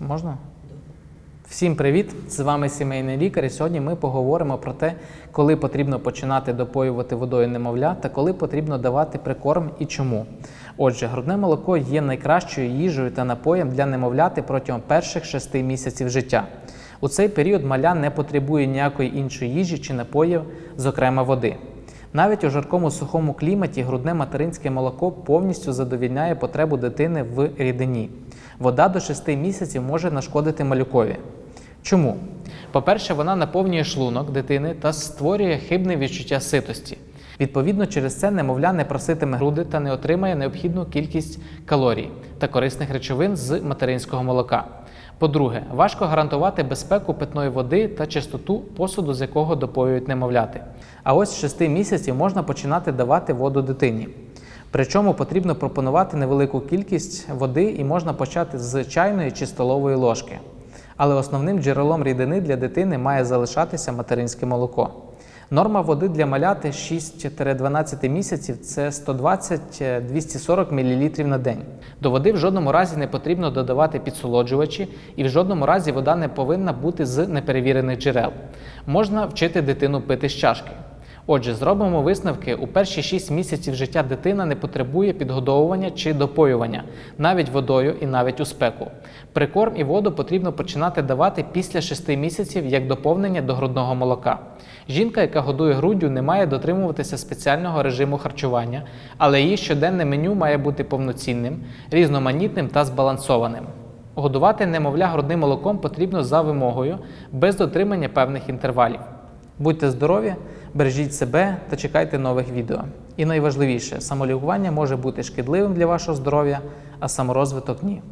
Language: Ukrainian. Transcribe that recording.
Можна? Всім привіт! З вами сімейний лікар. І сьогодні ми поговоримо про те, коли потрібно починати допоювати водою немовля та коли потрібно давати прикорм і чому. Отже, грудне молоко є найкращою їжею та напоєм для немовляти протягом перших шести місяців життя. У цей період маля не потребує ніякої іншої їжі чи напоїв, зокрема води. Навіть у жаркому сухому кліматі грудне материнське молоко повністю задовільняє потребу дитини в рідині. Вода до 6 місяців може нашкодити малюкові. Чому? По-перше, вона наповнює шлунок дитини та створює хибне відчуття ситості. Відповідно, через це немовля не проситиме груди та не отримає необхідну кількість калорій та корисних речовин з материнського молока. По-друге, важко гарантувати безпеку питної води та чистоту посуду, з якого допоюють немовляти. А ось з 6 місяців можна починати давати воду дитині. Причому потрібно пропонувати невелику кількість води і можна почати з чайної чи столової ложки. Але основним джерелом рідини для дитини має залишатися материнське молоко. Норма води для маляти 6-12 місяців це 120-240 мл на день. До води в жодному разі не потрібно додавати підсолоджувачі, і в жодному разі вода не повинна бути з неперевірених джерел. Можна вчити дитину пити з чашки. Отже, зробимо висновки: у перші 6 місяців життя дитина не потребує підгодовування чи допоювання, навіть водою і навіть у спеку. Прикорм і воду потрібно починати давати після 6 місяців як доповнення до грудного молока. Жінка, яка годує груддю, не має дотримуватися спеціального режиму харчування, але її щоденне меню має бути повноцінним, різноманітним та збалансованим. Годувати немовля грудним молоком потрібно за вимогою, без дотримання певних інтервалів. Будьте здорові, бережіть себе та чекайте нових відео. І найважливіше, самолікування може бути шкідливим для вашого здоров'я, а саморозвиток ні.